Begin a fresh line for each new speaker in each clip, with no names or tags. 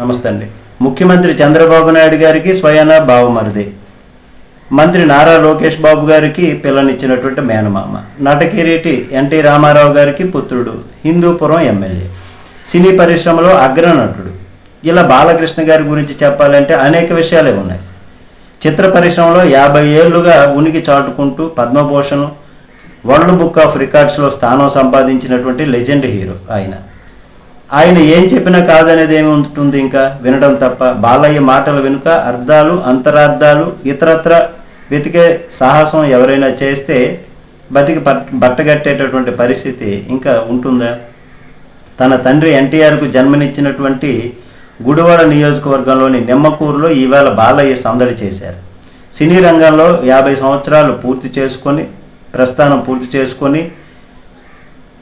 నమస్తే అండి. ముఖ్యమంత్రి చంద్రబాబు నాయుడు గారికి స్వయాన బావమరిది. మంత్రి నారా లోకేష్ బాబు గారికి పిల్లనిచ్చినటువంటి మేనమామ. నటకిరీటి ఎన్టీ రామారావు గారికి పుత్రుడు హిందూపురం ఎమ్మెల్యే. సినీ పరిశ్రమలో అగ్రనటుడు ఇలా బాలకృష్ణ గారి గురించి చెప్పాలంటే అనేక విషయాలే ఉన్నాయి. చిత్ర పరిశ్రమలో యాభై ఏళ్ళుగా ఉనికి చాటుకుంటూ పద్మభూషణ్ వరల్డ్ బుక్ ఆఫ్ రికార్డ్స్లో స్థానం సంపాదించినటువంటి లెజెండ్ హీరో ఆయన. ఆయన ఏం చెప్పినా కాదనేది ఏమి ఉంటుంది ఇంకా? వినడం తప్ప. బాలయ్య మాటల వెనుక అర్థాలు అంతరార్థాలు ఇతరత్ర వెతికే సాహసం ఎవరైనా చేస్తే బతికి బట్టగట్టేటటువంటి పరిస్థితి ఇంకా ఉంటుందా? తన తండ్రి ఎన్టీఆర్కు జన్మనిచ్చినటువంటి గుడివాడ నియోజకవర్గంలోని నిమ్మకూరులో ఈవేళ బాలయ్య సందడి చేశారు. సినీ రంగంలో యాభై సంవత్సరాలు పూర్తి చేసుకొని ప్రస్థానం పూర్తి చేసుకొని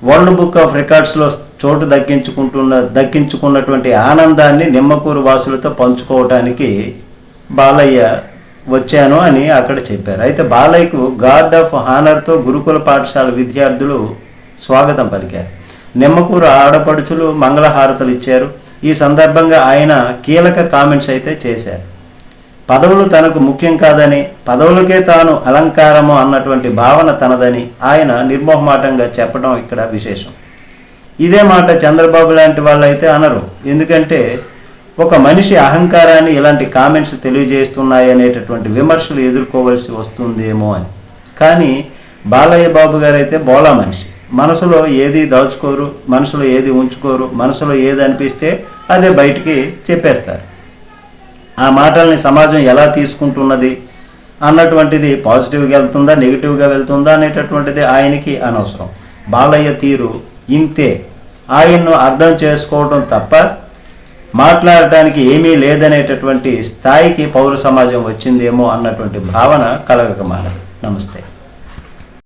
వరల్డ్ బుక్ ఆఫ్ రికార్డ్స్లో చోటు దక్కించుకుంటున్న దక్కించుకున్నటువంటి ఆనందాన్ని నిమ్మకూరు వాసులతో పంచుకోవటానికి బాలయ్య వచ్చాను అని అక్కడ చెప్పారు. అయితే బాలయ్యకు గార్డ్ ఆఫ్ హానర్తో గురుకుల పాఠశాల విద్యార్థులు స్వాగతం పలికారు. నిమ్మకూరు ఆడపడుచులు మంగళహారతలు ఇచ్చారు. ఈ సందర్భంగా ఆయన కీలక కామెంట్స్ అయితే చేశారు. పదవులు తనకు ముఖ్యం కాదని పదవులకే తాను అలంకారము అన్నటువంటి భావన తనదని ఆయన నిర్మోహమాటంగా చెప్పడం ఇక్కడ విశేషం. ఇదే మాట చంద్రబాబు లాంటి వాళ్ళు అయితే అనరు. ఎందుకంటే ఒక మనిషి అహంకారాన్ని ఇలాంటి కామెంట్స్ తెలియజేస్తున్నాయి అనేటటువంటి విమర్శలు ఎదుర్కోవలసి వస్తుందేమో అని. కానీ బాలయ్య బాబు గారు అయితే బోలా మనిషి. మనసులో ఏది దాచుకోరు మనసులో ఏది ఉంచుకోరు మనసులో ఏది అనిపిస్తే అదే బయటికి చెప్పేస్తారు. ఆ మాటల్ని సమాజం ఎలా తీసుకుంటున్నది అన్నటువంటిది పాజిటివ్గా వెళ్తుందా నెగిటివ్గా వెళ్తుందా అనేటటువంటిది ఆయనకి అనవసరం. బాలయ్య తీరు ఇంతే. ఆయన్ను అర్థం చేసుకోవడం తప్ప మాట్లాడటానికి ఏమీ లేదనేటటువంటి స్థాయికి పౌర సమాజం వచ్చిందేమో అన్నటువంటి భావన కలగక మానదు నమస్తే.